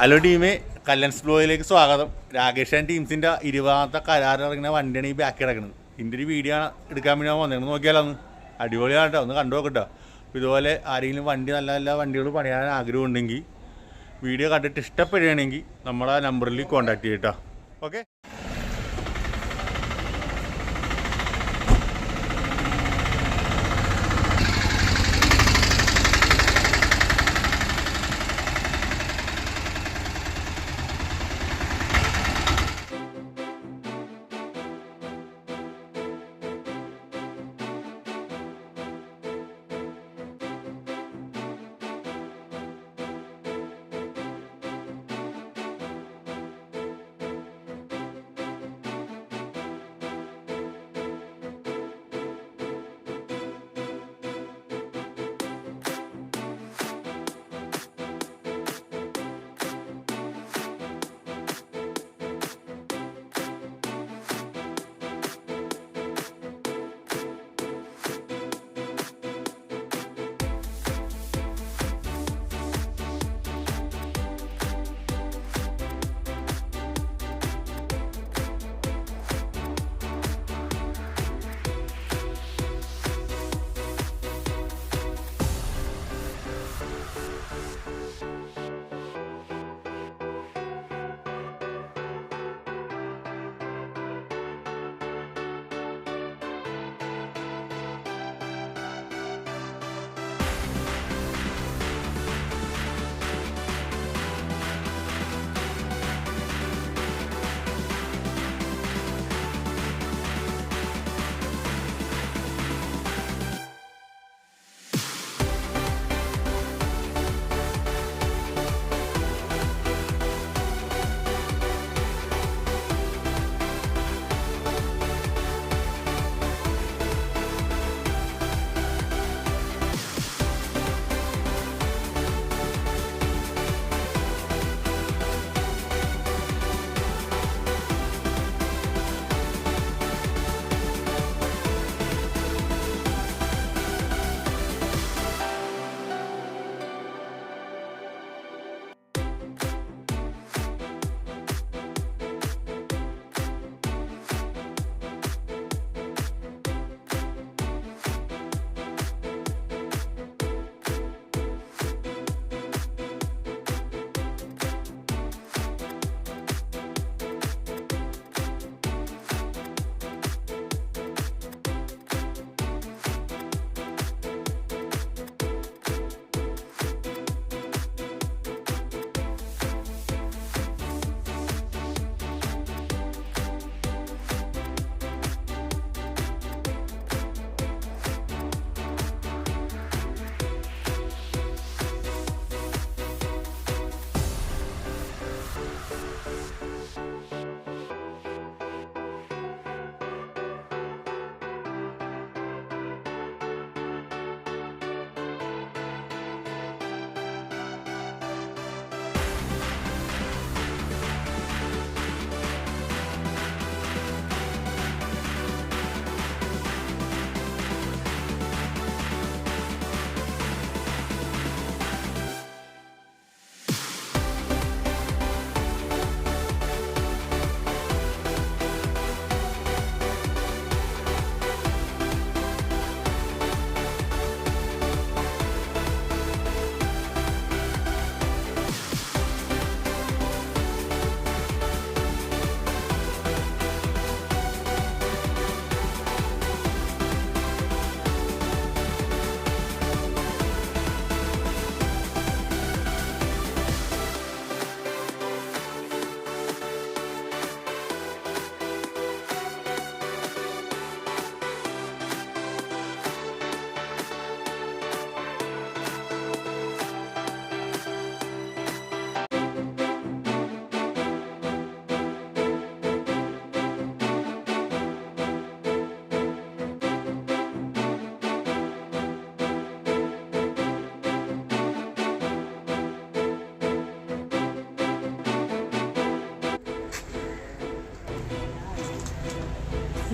Hello ടീമേ കല്ലൻസ് സ്പ്ലോയിലേക്ക് സ്വാഗതം. Rakesh and ടീംസിന്റെ ഇരുപതാമത്തെ കരാർ ഇറങ്ങുന്ന വണ്ടിയാണ് ഈ ബാക്കി കിടക്കുന്നത്. ഇതിന്റെ ഒരു വീഡിയോ ആണ് എടുക്കാൻ വേണ്ടി ഞാൻ വന്നിരുന്നു നോക്കിയാലോ ഒന്ന്. അടിപൊളിയാണ് കേട്ടോ ഒന്ന് കണ്ടു നോക്കട്ടോ. ഇതുപോലെ ആരെങ്കിലും വണ്ടി നല്ല നല്ല വണ്ടികൾ പണിയാൻ ആഗ്രഹം ഉണ്ടെങ്കിൽ വീഡിയോ കണ്ടിട്ട് ഇഷ്ടപ്പെടുകയാണെങ്കിൽ നമ്മളെ നമ്പറിൽ കോൺടാക്ട് ചെയ്യട്ടോ. Okay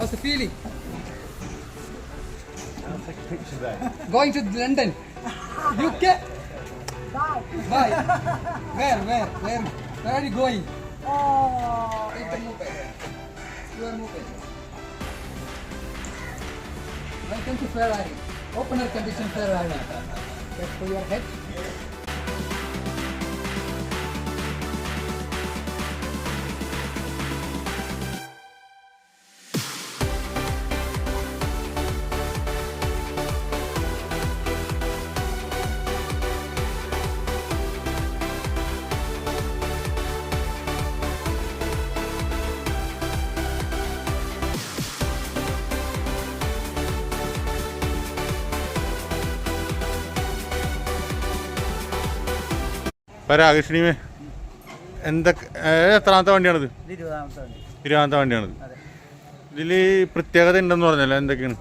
How's the feeling? I'll take a picture there. Going to London, UK. Bye. Bye. Where? Where? Where? Where are you going? Oh, take the moped. You are moped. Welcome to Ferrari. Open air condition Ferrari. That's for your head. ഇപ്പൊ രാകേഷിനിമേ എന്തൊക്കെ എത്രാമത്തെ വണ്ടിയാണിത്? ഇരുപതാമത്തെ വണ്ടി. ഇരുപതാമത്തെ വണ്ടിയാണിത്. ഇതിൽ പ്രത്യേകത ഉണ്ടെന്ന് പറഞ്ഞല്ലോ എന്തൊക്കെയാണ്?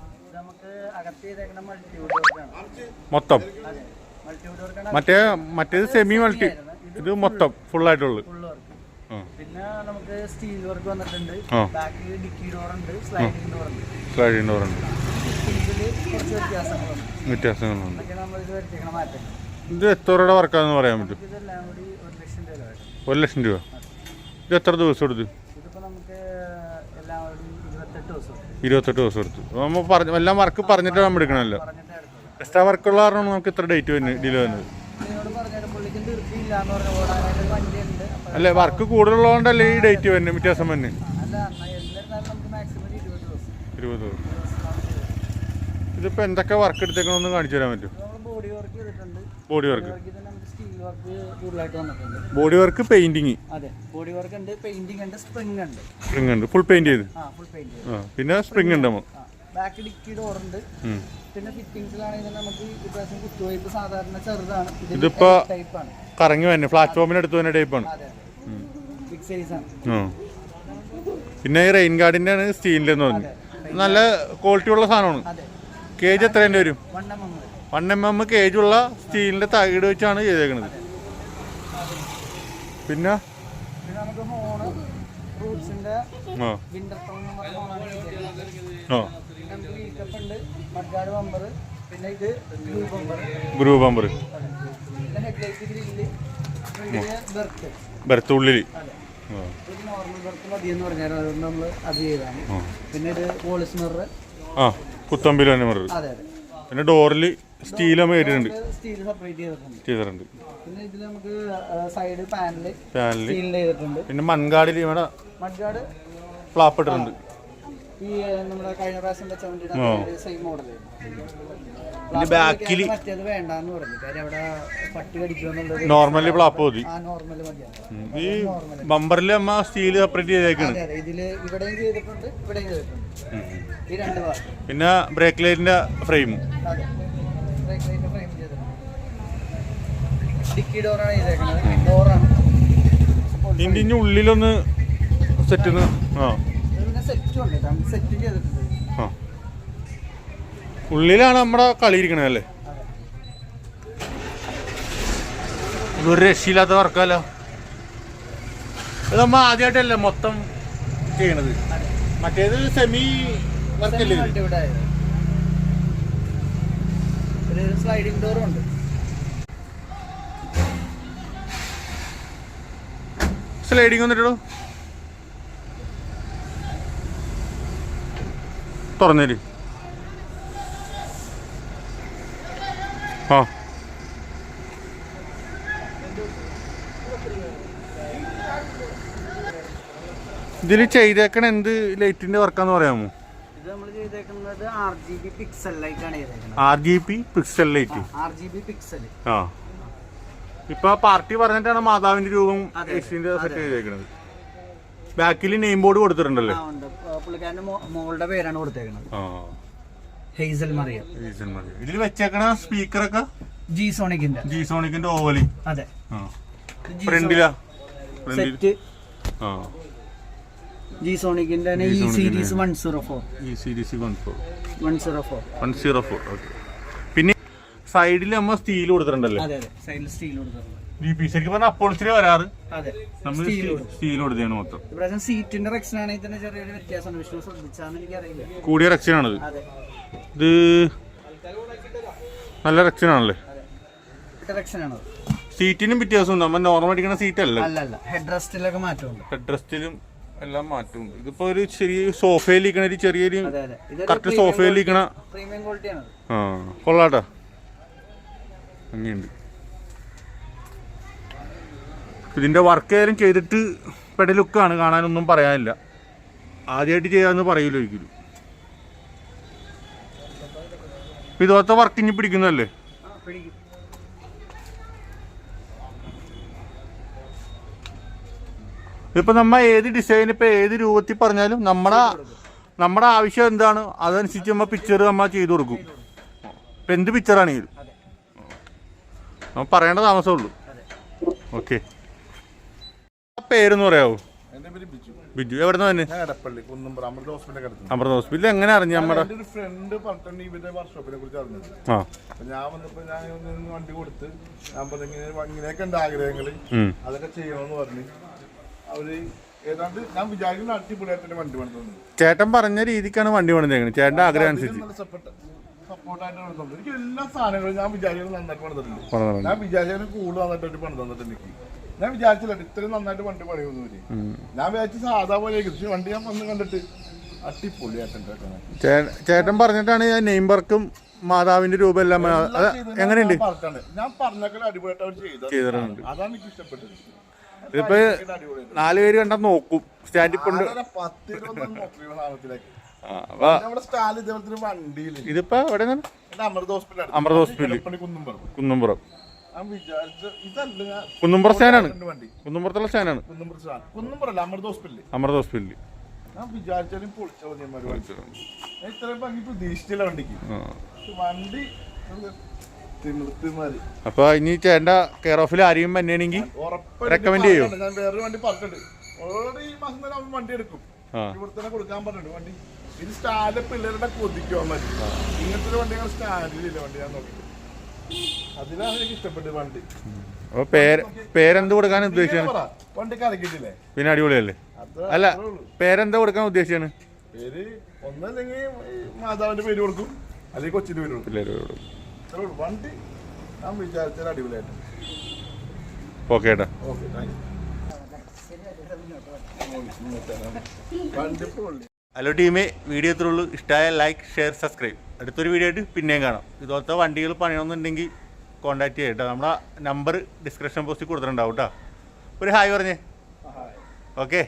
മൊത്തം. മറ്റേ മറ്റേത് സെമി മൾട്ടി ഇത് മൊത്തം ഫുള്ളായിട്ടുള്ളത്. പിന്നെ നമുക്ക് സ്റ്റീൽ വർക്ക് വന്നിട്ടുണ്ട്. ബാക്കിൽ ഡിക്കി ഡോർ ഉണ്ട് സ്ലൈഡിംഗ് ഡോർ ഉണ്ട്. സ്ലൈഡിങ് ഡോറുണ്ട് കുറച്ച് വ്യത്യാസങ്ങളുണ്ട്. വ്യത്യാസങ്ങളുണ്ട്. നമ്മൾ ഇത് വരുത്തിക്കണം മാറ്റം. ഇത് എത്ര രൂപയുടെ വർക്കാന്ന് പറയാൻ പറ്റും? ഒരു ലക്ഷം രൂപ. ഇത് എത്ര ദിവസം എടുത്തു? ഇരുപത്തെട്ട് ദിവസം എടുത്തു. നമ്മൾ പറഞ്ഞ എല്ലാം വർക്ക് പറഞ്ഞിട്ട് നമ്മൾ എടുക്കണമല്ലോ പറഞ്ഞിട്ട് വർക്ക് എക്സ്ട്രാ വർക്കുള്ള കാരണം നമുക്ക് ഇത്ര ഡേറ്റ് വരുന്നത് ഡിലേ വന്നത്. അല്ലേ വർക്ക് കൂടുതലുള്ളതുകൊണ്ടല്ലേ ഈ ഡേറ്റ് വരുന്നത് വ്യത്യാസം ഒരു ഇരുപത് ദിവസം. ഇതിപ്പോൾ എന്തൊക്കെ വർക്ക് എടുത്തേക്കണമെന്ന് കാണിച്ചു തരാൻ പറ്റും? ബോഡി വർക്ക് വർക്ക് നമുക്ക് സ്റ്റീൽ വർക്ക് കൂടുതലായിട്ട് വന്നിട്ടുണ്ട് ബോഡി വർക്ക് പെയിന്റിങ് അതെ ബോഡി വർക്ക് ഉണ്ട് പെയിന്റിംഗ് ഉണ്ട് സ്പ്രിംഗ് ഉണ്ട്. സ്പ്രിംഗ് ഉണ്ട്. ഫുൾ പെയിന്റ് ചെയ്ത്? ആ ഫുൾ പെയിന്റ് ആ പിന്നെ സ്പ്രിംഗ് ഉണ്ട് ബാക്ക് ഡിക്കി ഡോർ ഉണ്ട്. പിന്നെ ഫിറ്റിംഗ്സിലാണെങ്കിൽ നമുക്ക് ഇപ്രാവശ്യം സാധാരണ ചെറുതാണ്. ഇതിപ്പോ ടൈപ്പ് ആണ്. കറങ്ങി വന്നെ പ്ലാറ്റ്ഫോമിന് അടുത്ത് തന്നെ ടൈപ്പാണ് ബിഗ് സൈസ് ആണ്. പിന്നെ ഈ റെയിൻ ഗാർഡിന്റെ ആണ് സ്റ്റീലിന്റെ പറഞ്ഞു. നല്ല ക്വാളിറ്റി ഉള്ള സാധനമാണ്. അതെ. കേജ് എത്രേന്റെ വരും? വൺ എം എം ഉള്ള സ്റ്റീലിന്റെ തകിട് വെച്ചാണ് ചെയ്തേക്കുന്നത് പിന്നെ? മഡ്ഗാർഡ് ബമ്പർ ബെർത്ത് പിന്നെ മിറർ കുത്തമ്പിൽ തന്നെ മറു അതെ. അതെ പിന്നെ ഡോറിൽ സ്റ്റീൽ നമ്മൾ കയറ്റിയിട്ടുണ്ട് സ്റ്റീൽ സെപ്പറേറ്റ് ചെയ്തിട്ടുണ്ട്. ചെയ്തിട്ടുണ്ട്. പിന്നെ ഇതിൽ നമുക്ക് സൈഡ് പാനൽ പാനൽ. സ്റ്റീൽ ചെയ്തിട്ടുണ്ട്. പിന്നെ മൺകാടിൽ ഇവിടെ മൺകാട്? ഫ്ലാപ്പ് ഇട്ടിട്ടുണ്ട്. ഈ നമ്മുടെ കഴിഞ്ഞ പ്രാവശ്യം വെച്ച ആ. വണ്ടിയുടെ സെയിം മോഡൽ ഇനി ബാക്കിൽ മറ്റേത് വേണ്ടാന്ന് പറഞ്ഞു. കാര്യം അവിടെ പട്ടി കടിക്കുമെന്നുള്ളത് നോർമലി ഫ്ലാപ്പ് മതി. ആ നോർമൽ മതിയാണ് ഈ ബമ്പറിൽ അമ്മ സ്റ്റീൽ സെപ്പറേറ്റ് ചെയ്തേക്കാണ്. ഇതിൽ ഇവിടെയും ചെയ്തിട്ടുണ്ട് ഇവിടെയും ചെയ്തിട്ടുണ്ട്. ഈ രണ്ട് പിന്നെ ബ്രേക്ക് ലൈറ്റിന്റെ ഫ്രെയിം അതെ. ബ്രേക്ക് ഡോറാണ് ഡോറാണ് ഉള്ളിലൊന്ന് സെറ്റ് ആ. ഉള്ളിലാണ് നമ്മുടെ കളി ഇരിക്കണത് അല്ലേ? ഇതൊരു രക്ഷയില്ലാത്ത വർക്കല്ലോ ഇത് നമ്മ ആദ്യമായിട്ടല്ലേ മൊത്തം ചെയ്യണത്? മറ്റേത് സെമി വർക്കല്ലേ ഒരു സ്ലൈഡിംഗ് ഡോറും ഉണ്ട്. സ്ലൈഡിങ് വന്നിട്ടു തുറന്നേര്. ആ. ഇതിൽ ചെയ്തേക്കണ എന്ത് ലൈറ്റിന്റെ വർക്കാന്ന് പറയാമോ? നമ്മൾ ചെയ്തേക്കുന്നത് ആർ ജി ബി പിക്സൽ ചെയ്തേക്കുന്നത് R G pixel light R G B pixel ആ. ഇപ്പൊ പാർട്ടി പറഞ്ഞിട്ടാണ് മാതാവിന്റെ രൂപം അതെ. സെറ്റ് ചെയ്തേക്കുന്നത് ബാക്കിൽ നെയിം ബോർഡ് കൊടുത്തിട്ടുണ്ടല്ലേ? പുള്ളിക്കാരന്റെ മോളുടെ പേരാണ് കൊടുത്തേക്കുന്നത് ഹെയ്സൽ മറിയം. ഇതിൽ വെച്ചേക്കണ സ്പീക്കറൊക്കെ ജി സോണിക്കിന്റെ ജി സോണിക്കിന്റെ ഓവലി അതെ. ഫ്രണ്ടിലാ സെറ്റ് ആ. ജി സോണിക്കിന്റെ ഈ സീരീസ്. വൺ സീറോ ഫോർ ഈ series one four one zero four one zero four okay പിന്നെ സൈഡിൽ നമ്മ സ്റ്റീൽ കൊടുത്തിട്ടുണ്ടല്ലേ? അതെ അതെ. സൈഡിൽ സ്റ്റീൽ കൊടുത്തിട്ടുണ്ട്. ജി പി ശരിക്കും പറഞ്ഞാൽ അപ്പോൾസിന് വരാറ്. അതെ. നമ്മൾ സ്റ്റീലോട് സ്റ്റീൽ കൊടുത്തതാണ് മൊത്തം. സീറ്റിന്റെ റെക്സിനാണെങ്കിൽ തന്നെ ചെറിയൊരു വ്യത്യാസമുണ്ട്. വിഷ്ണു ശ്രദ്ധിച്ചാന്ന് എനിക്കറിയില്ല. കൂടിയ റെക്സിനാണത് ഇത് നല്ല റെക്സിനാണല്ലേ സീറ്റിനും വ്യത്യാസം നമ്മൾ നോർമൽ അടിക്കുന്ന സീറ്റ് അല്ല. ഹെഡ് റെസ്റ്റിലൊക്കെ മാറ്റമുണ്ട്. ഹെഡ് റെസ്റ്റിലും എല്ലാം മാറ്റും. ഇതിപ്പോ ഒരു ചെറിയ സോഫയിൽ ഇരിക്കണ ഒരു ചെറിയൊരു കറക്റ്റ് ക്വാളിറ്റിയാണ് ആ കൊള്ളാട്ടാ. അങ്ങനെയുണ്ട്. ഇതിന്റെ വർക്ക് ഏതും ചെയ്തിട്ട് പെട ലുക്കാണ് കാണാനൊന്നും പറയാനില്ല. ആദ്യമായിട്ട് ചെയ്യാന്ന് പറയൂല ഒരിക്കലും. ഇതുപോലത്തെ വർക്ക് ഇനി പിടിക്കുന്നതല്ലേ? പിടിക്കും. ഇപ്പൊ നമ്മൾ ഏത് ഡിസൈൻ ഇപ്പൊ ഏത് രൂപത്തിൽ പറഞ്ഞാലും നമ്മുടെ നമ്മുടെ ആവശ്യം എന്താണ്? അതനുസരിച്ച് നമ്മൾ പിക്ചർ നമ്മൾ ചെയ്തു കൊടുക്കും. ഇപ്പൊ എന്ത് പിക്ചറാണെങ്കിലും നമ്മൾ പറയേണ്ട താമസമുള്ളൂ ഓക്കെ. പേരെന്ന് പറയാവോ? ബിജു. എവിടെ നിന്ന്. അമൃത കിടത്തുന്നു എങ്ങനെ അറിഞ്ഞു നമ്മുടെ ഫ്രണ്ട് പറഞ്ഞിട്ടുണ്ട് ഇവരുടെ വർക്ക്ഷോപ്പിനെ കുറിച്ച് അറിഞ്ഞത്. ഞാൻ വന്നപ്പോ ഞാൻ വണ്ടി കൊടുത്ത് ഞാൻ പറഞ്ഞു ഇങ്ങനെ ഇങ്ങനെയൊക്കെ ഉണ്ട് ആഗ്രഹങ്ങൾ. ഉം. അതൊക്കെ ചെയ്യണമെന്ന് പറഞ്ഞു. അവർ ഏതാണ്ട് ഞാൻ വിചാരിക്കുന്ന അടിപൊളിയായിട്ട് വണ്ടി പണിതുണ്ട് ചേട്ടൻ പറഞ്ഞ രീതിക്കാണ് വണ്ടി പണിതേക്കുന്നത് ചേട്ടന്റെ ആഗ്രഹം അനുസരിച്ച്. നല്ല സപ്പോർട്ട് സപ്പോർട്ടായിട്ട് പണിതുണ്ട് എനിക്ക് എല്ലാ സാധനങ്ങളും ഞാൻ വിചാരിക്കുന്നത് നന്നായിട്ട് പണിതിട്ടുണ്ട് പണിതിട്ടുണ്ട്. ഞാൻ വിചാരിച്ചതിന് കൂടുതൽ നന്നായിട്ട് പണി തന്നിട്ടുണ്ട് എനിക്ക്. ഞാൻ വിചാരിച്ചില്ല ഇത്രയും നന്നായിട്ട് വണ്ടി പണിയുന്നു ഞാൻ വിചാരിച്ചു സാധാ പോലെ പക്ഷെ വണ്ടി ഞാൻ വന്ന് കണ്ടിട്ട് ചേട്ടൻ പറഞ്ഞിട്ടാണ് ഞാൻ നെയ്മ്പർക്കും മാതാവിന്റെ രൂപം എല്ലാം എങ്ങനെയുണ്ട്? ഞാൻ പറഞ്ഞ അടിപൊളിയായിട്ട് അവർ ചെയ്തിട്ടുണ്ട്. അതാണ് എനിക്ക് ഇഷ്ടപ്പെട്ടത്. ഇതിപ്പോ നാല് പേര് കണ്ടാൽ നോക്കും. സ്റ്റാൻഡിൽ കൊണ്ട് ഇതിപ്പോ എവിടെ അമൃത ഹോസ്പിറ്റൽ കുന്നുംപുറം. കുന്നുംപുറം സ്റ്റാൻഡാണ് വണ്ടി. കുന്നുംപുറത്തുള്ള സ്റ്റാൻഡാണ് സ്റ്റാൻഡ് അമൃത ഞാൻ വിചാരിച്ചാലും പൊളിച്ച ഇത്രയും ഭംഗി പ്രതീക്ഷിച്ചില്ല വണ്ടിക്ക്. വണ്ടി അപ്പൊ ഇനി ചേട്ടന്റെ കെയർ ഓഫിൽ ആരെയും വന്നെയാണെങ്കിൽ റെക്കമെന്റ് ചെയ്യും. ഞാൻ വേറൊരു വണ്ടി പറഞ്ഞിട്ടുണ്ട്. ഓൾറെഡി ഈ മാസം തന്നെ അവൻ വണ്ടി എടുക്കും. ആ. ഇവിടെ തന്നെ കൊടുക്കാൻ പറഞ്ഞിട്ടുണ്ട് വണ്ടി. ഇത് സ്റ്റാൻഡ് പിള്ളേരുടെ കൊതിക്കുവാൻ മതി. ഇങ്ങനത്തെ ഒരു വണ്ടി സ്റ്റാൻഡിലില്ല വണ്ടി ഞാൻ നോക്കി അതിലാണ് എനിക്ക് ഇഷ്ടപ്പെട്ട വണ്ടി. അപ്പൊ പേര് പേരെന്ത് കൊടുക്കാൻ ഉദ്ദേശിച്ചാണ് പിന്നെ അടിപൊളിയല്ലേ? അല്ല പേരെന്താ കൊടുക്കാൻ ഉദ്ദേശിച്ചാണ് പേര് ഒന്നല്ലെങ്കിൽ മാതാവിന്റെ പേര് കൊടുക്കും. അല്ലെങ്കിൽ കൊച്ചിന്റെ പേര് കൊടുക്കും. വണ്ടി ഞാൻ വിചാരിച്ചാൽ അടിപൊളിയായിട്ട്. ഓക്കെ ഏട്ടാ. ഓക്കെ താങ്ക് യു ഹലോ ടീമേ വീഡിയോ എത്രയുള്ളൂ ഇഷ്ടമായ ലൈക്ക് ഷെയർ സബ്സ്ക്രൈബ് അടുത്തൊരു വീഡിയോ ആയിട്ട് പിന്നെയും കാണാം. ഇതുപോലത്തെ വണ്ടികൾ പണിയണമെന്നുണ്ടെങ്കിൽ കോൺടാക്ട് ചെയ്യാം കേട്ടോ. നമ്മുടെ നമ്പർ ഡിസ്ക്രിപ്ഷൻ ബോക്സിൽ കൊടുത്തിട്ടുണ്ടാവും കേട്ടോ. ഒരു ഹായ് പറഞ്ഞേ. ഓക്കെ